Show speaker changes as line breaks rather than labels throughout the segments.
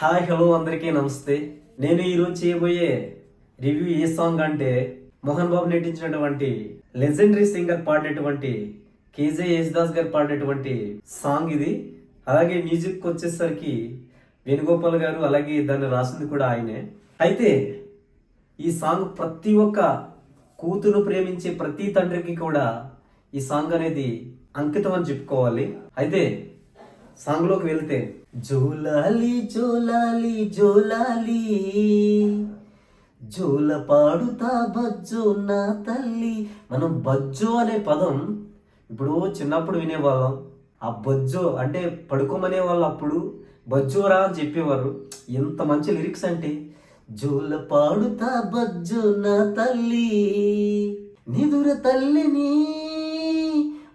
Hi hello అందరికీ నమస్తే. నేను ఈరోజు చేయబోయే రివ్యూ ఏ సాంగ్ అంటే మోహన్ బాబు నటించినటువంటి లెజెండరీ సింగర్ పాడినటువంటి కేజే యేసుదాస్ గారు పాడినటువంటి సాంగ్ ఇది. అలాగే మ్యూజిక్ వచ్చేసరికి వేణుగోపాల్ గారు అలాగే దాన్ని రాసింది కూడా ఆయనే. అయితే ఈ సాంగ్ ప్రతి ఒక్క కూతురు ప్రేమించే ప్రతి తండ్రికి కూడా ఈ సాంగ్ అనేది అంకితం అని చెప్పుకోవాలి. అయితే సాంగ్లోకి వెళ్తే జోలాలి జోలాలి జోలాలి జోల పాడుతా బజ్జో నా తల్లి. మనం బజ్జో అనే పదం ఇప్పుడు చిన్నప్పుడు వినేవాళ్ళం. ఆ బజ్జో అంటే పడుకోమనే వాళ్ళు అప్పుడు బజ్జోరా అని చెప్పేవారు. ఎంత మంచి లిరిక్స్ అంటే జోల పాడుతా బజ్జో నా తల్లి నిదుర తల్లిని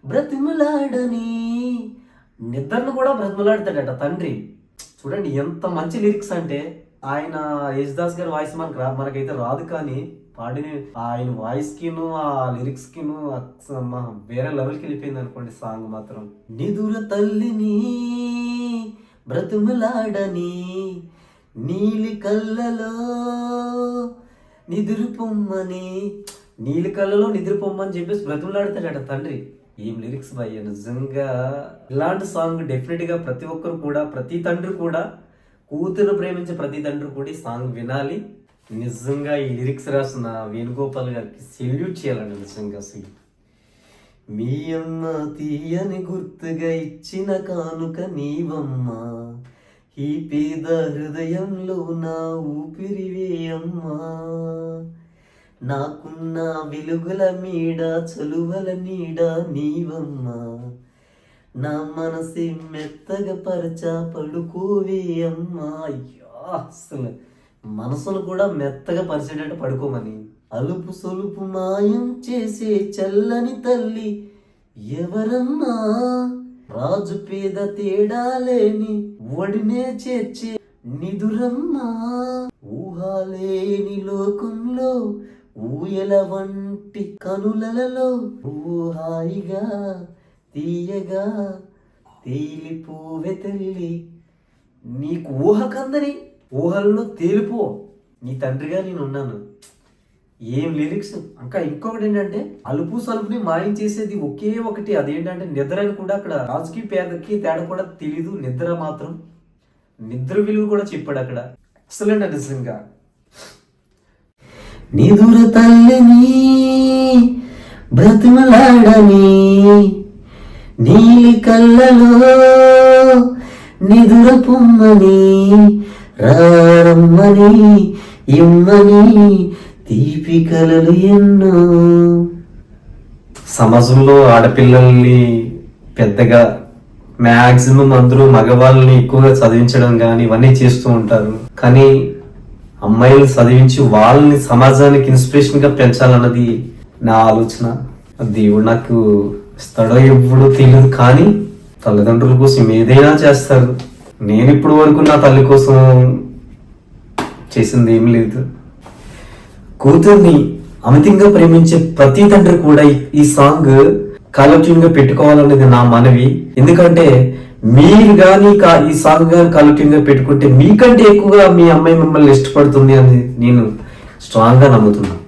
బ్రతిములాడని నిద్రను కూడా బ్రతిమలాడతాడట తండ్రి. చూడండి ఎంత మంచి లిరిక్స్ అంటే ఆయన యశ్దాస్ గారి వాయిస్ మనకు రా మనకైతే రాదు కానీ పాడిన ఆయన వాయిస్కిను ఆ లిరిక్స్కిను వేరే లెవెల్కి వెళ్ళిపోయింది అనుకోండి సాంగ్ మాత్రం. నిదుర తల్లిని బ్రతుములాడని నీలి కళ్ళలో నిదురు పొమ్మని నీలి కళ్ళలో నిద్ర పొమ్మని చెప్పేసి బ్రతుములాడతాడట తండ్రి. ఈ లిరిక్స్ భయ్య నిజంగా ఇలాంటి సాంగ్ డెఫినెట్గా ప్రతి ఒక్కరు కూడా ప్రతి తండ్రి కూడా కూతురు ప్రేమించే ప్రతి తండ్రి కూడా ఈ సాంగ్ వినాలి. నిజంగా ఈ లిరిక్స్ రాసిన వేణుగోపాల్ గారికి సెల్యూట్ చేయాలండి నిజంగా అసలు. మీ అమ్మ తీయని గుర్తుగా ఇచ్చిన కానుక నీవమ్మ. ఈ పేద హృదయంలో నా ఊపిరివే అమ్మా నాకున్న వెలుగుల మీడ చలువల నీడ నీవమ్మా. నా మనసి మెత్తగా పరచ పడుకోవే అమ్మా. అయ్యా అసలు మనసును కూడా మెత్తగా పరిచేటట్టు పడుకోమని. అలుపు సొలుపు మాయం చేసే చల్లని తల్లి ఎవరమ్మా? రాజు పేద తేడా లేని ఒడినే చేర్చే నిదురమ్మా. ఊహాలేని లోకంలో ఊయల వంటి కనులలో ఊహాయిగా తీయగా తేలిపోవే తల్లి నీకు ఊహ కందని ఊహల్లో తేలిపో. నీ తండ్రిగా నేను ఉన్నాను. ఏం లిరిక్స్? ఇంకా ఇంకొకటి ఏంటంటే అలుపు సలుపుని మాయం చేసేది ఒకే ఒకటి అదేంటంటే నిద్ర అని కూడా అక్కడ రాజుకి పేదకి తేడా కూడా తెలీదు నిద్ర మాత్రం. నిద్ర విలువ కూడా చెప్పాడు అక్కడ. ఎక్సలెంట్ నిజంగా నిదుర తల్లిని బ్రతిమలాడని నీలి కళ్ళలో నిదుర పొమ్మని రారమ్మని ఇమ్మని తీపి కలలు ఎన్నో. సమాజంలో ఆడపిల్లల్ని పెద్దగా మ్యాక్సిమం అందరూ మగవాళ్ళని ఎక్కువగా చదివించడం కానీ ఇవన్నీ చేస్తూ ఉంటారు. కానీ అమ్మాయిలు చదివించి వాళ్ళని సమాజానికి ఇన్స్పిరేషన్గా పెంచాలన్నది నా ఆలోచన. దేవుడు నాకు ఇస్తాడో ఎప్పుడో తెలియదు కానీ తల్లిదండ్రుల కోసం ఏదైనా చేస్తారు. నేను ఇప్పుడు వరకు నా తల్లి కోసం చేసింది ఏం లేదు. కూతుర్ని అమితంగా ప్రేమించే ప్రతి తండ్రి కూడా ఈ- సాంగ్ కాలక్ష్యంగా పెట్టుకోవాలనేది నా మనవి. ఎందుకంటే మీరు కానీ కా- ఈ సాంగ్ గాని కాలట్యూన్గా పెట్టుకుంటే మీకంటే ఎక్కువగా మీ అమ్మాయి మిమ్మల్ని ఇష్టపడుతుంది అని నేను స్ట్రాంగ్గా నమ్ముతున్నాను